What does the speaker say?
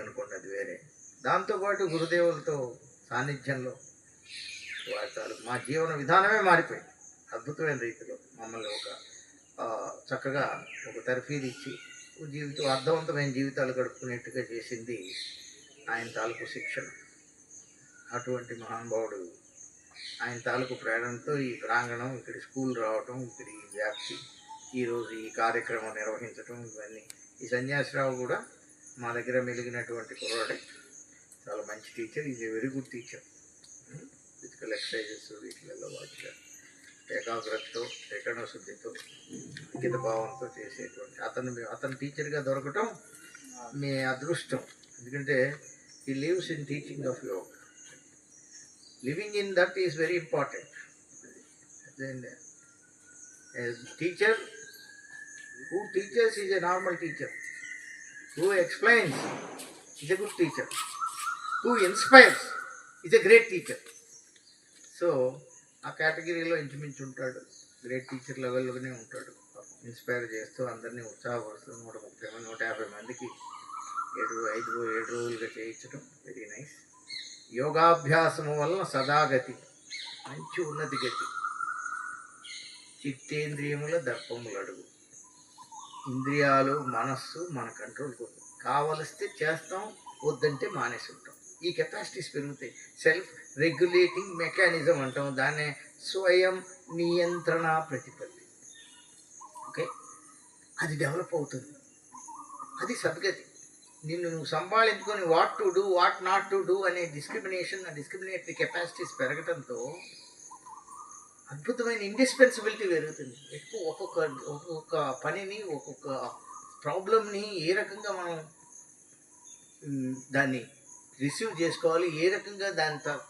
అనుకోండి అది వేరే. దాంతోపాటు గురుదేవులతో సాన్నిధ్యంలో వారి మా జీవన విధానమే మారిపోయింది. అద్భుతమైన రీతిలో మమ్మల్ని ఒక చక్కగా ఒక తర్ఫీది ఇచ్చి జీవితం అర్థవంతమైన జీవితాలు గడుపుకునేట్టుగా చేసింది ఆయన తాలూకు శిక్షణ. అటువంటి మహానుభావుడు ఆయన తాలూకు ప్రేరణతో ఈ ప్రాంగణం ఇక్కడ స్కూల్ రావటం ఇక్కడ ఈ వ్యాప్తి ఈరోజు ఈ కార్యక్రమం నిర్వహించటం ఇవన్నీ. ఈ సన్యాసిరావు కూడా మా దగ్గర మెలిగినటువంటి ప్రోడక్ట్ చాలా మంచి teacher is a very good teacher physical exercises వీటిలలో వాటిలో ఏకాగ్రతతో ఏకణ శుద్ధితో అంకిత భావంతో చేసేటువంటి అతను అతను టీచర్గా దొరకటం మీ అదృష్టం. ఎందుకంటే ఈ leaves in teaching of yoga living in that is very important teacher who teachers is a normal teacher Who explains? Is a good teacher. Who inspires? Is a great teacher. So ఆ కేటగిరీలో ఇంచుమించు ఉంటాడు. Great teacher లెవెల్లోనే ఉంటాడు. Inspire చేస్తూ అందరినీ ఉత్సాహపరుస్తూ నూట ముప్పై మంది నూట యాభై మందికి ఏడు ఐదు ఏడు రోజులుగా చేయించడం వెరీ నైస్ యోగాభ్యాసము వలన సదాగతి మంచి ఉన్నతి గతి. చిత్తేంద్రియముల దర్పములు అడుగు ఇంద్రియాలు మనస్సు మన కంట్రోల్ ఉంది కావలిస్తే చేస్తాం వద్దంటే మానేసి ఉంటాం ఈ కెపాసిటీస్ పెరుగుతాయి. సెల్ఫ్ రెగ్యులేటింగ్ మెకానిజం అంటాం. దాన్నే స్వయం నియంత్రణ ప్రతిపత్తి. ఓకే? అది డెవలప్ అవుతుంది. అది సద్గతి. నిన్ను నువ్వు సంభాళించుకొని what to do what not to do అనే డిస్క్రిమినేషన్ డిస్క్రిమినేటరీ కెపాసిటీస్ పెరగడంతో అద్భుతమైన ఇండిస్పెన్సిబిలిటీ పెరుగుతుంది. ఎక్కువ ఒక్కొక్క ఒక్కొక్క పనిని ఒక్కొక్క ప్రాబ్లమ్ని ఏ రకంగా మనం దాన్ని రిసీవ్ చేసుకోవాలి ఏ రకంగా దాని త-